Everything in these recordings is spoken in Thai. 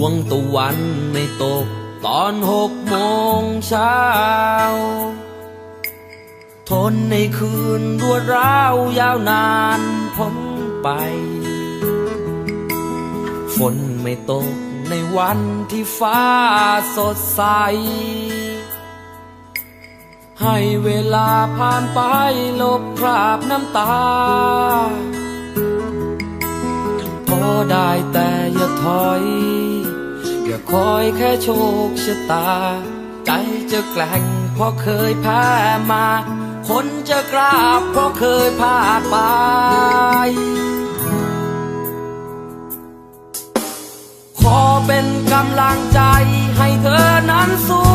วงตะวันไม่ตก ตอนหกโมงเช้า ทนในคืนรวดร้าวยาวนานพ้นไป ฝนไม่ตกในวันที่ฟ้าสดใส ให้เวลาผ่านไปลบคราบน้ำตาพอได้แต่อย่าถอย อย่าคอยแค่โชคชะตา ใจจะแกล้งเพราะเคยแพ้มา คนจะกราบเพราะเคยพลาดไปขอเป็นกำลังใจให้เธอนั้นสู้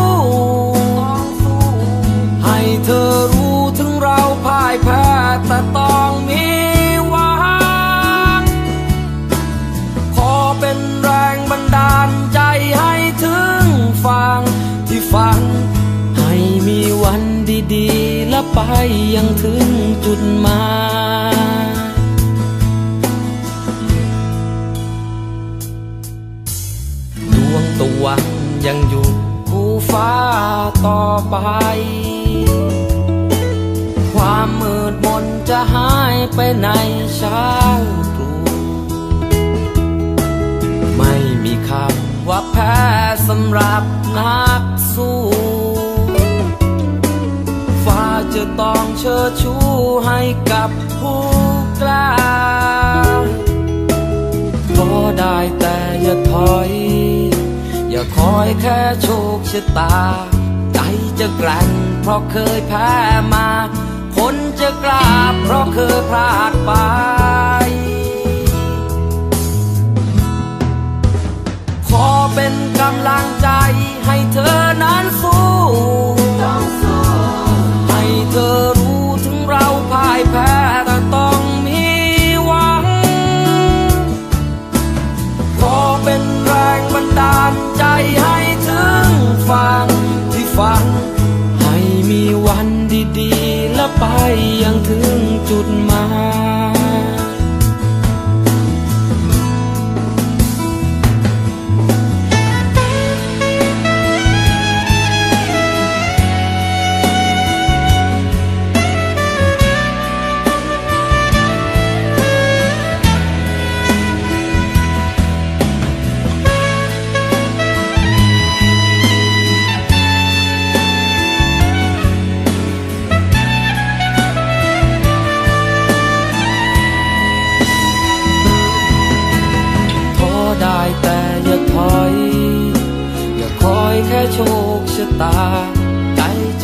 ให้เธอรู้ถึงเราพ่ายแพ้แต่ต้อง ไปยังถึงจุดหมายดวงตะวันยังอยู่คู่ฟ้าต่อไป ความมืดมนจะหายไปในเช้าตรู่ไม่มีคำว่าแพ้สำหรับนักสู้ จะต้องเชิดชูให้กับผู้กล้าขอได้แต่อย่าถอย อย่าคอยแค่โชคชะตา ใจจะแกร่งเพราะเคยแพ้มา คนจะกล้าเพราะเคยพลาด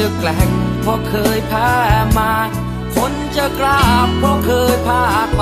จะแกล้งเพราะเคยแพ้มา คนจะกราบเพราะเคยพลาดไป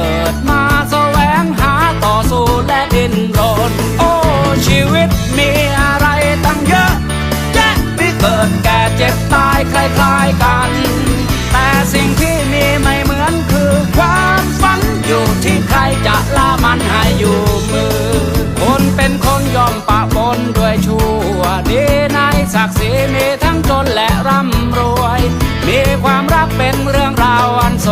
ศักดิ์ศรีมีทั้งจนและร่ำรวย มีความรักเป็นเรื่องราวอันส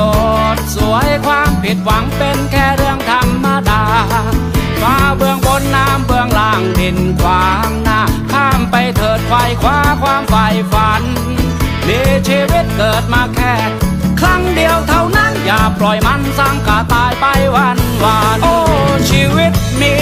ดสวยความผิดหวังเป็นแค่เรื่องธรรมดาฟ้าเบื้องบนน้ำเบื้องล่างดินขวางหน้าข้ามไปเถิดไขวคว้าความใฝ่ฝันมีชีวิตเกิดมาแค่ครั้งเดียวเท่านั้นอย่าปล่อยมันสร้างกาตายไปวันวานโอ้ชีวิตมี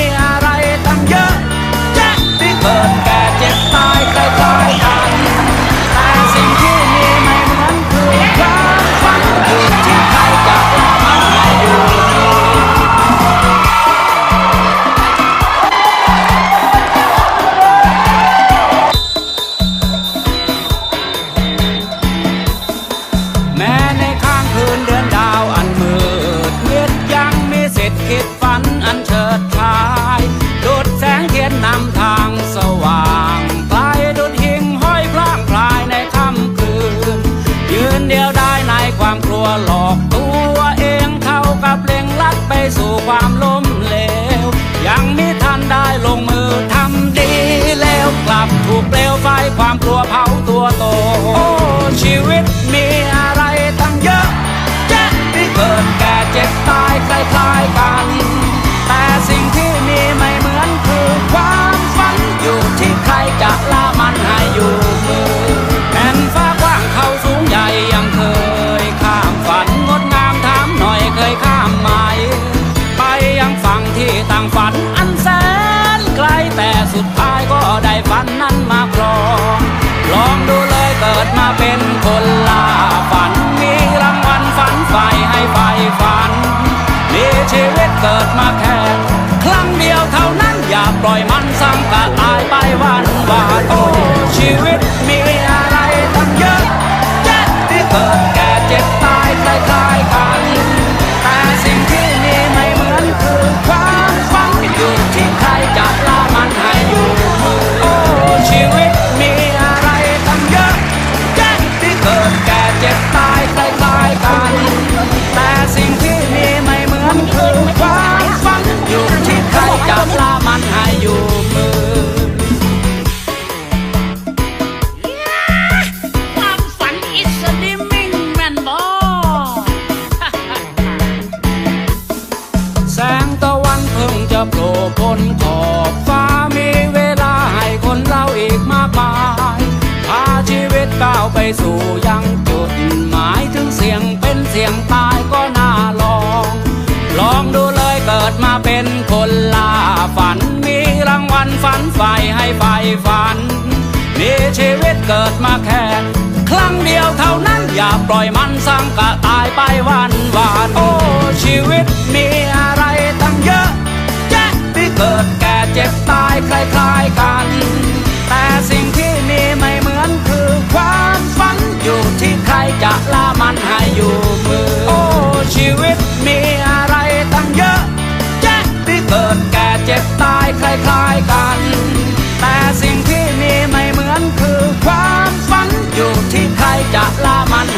เปลวไฟความกลัวเผาตัวโต ฝันมีชีวิตเกิดมาแค่ครั้งเดียวเท่านั้นอย่าปล่อยมันซ้ำกะตายไปวัน สู่ยังจุดหมายถึงเสียงเป็นเสียงตายก็น่าลอง ลองดูเลยเกิดมาเป็นคนล่าฝัน มีรางวัลฝันใฝ่ให้ใฝ่ฝันมีชีวิตเกิดมาแค่ครั้งเดียวเท่านั้นอย่าปล่อยมันสร้างกะตายไปวันวานโอ้ชีวิตมีอะไรตั้งเยอะแยะที่เกิดแก่เจ็บตายคล้ อยู่ที่ใครจะละมัน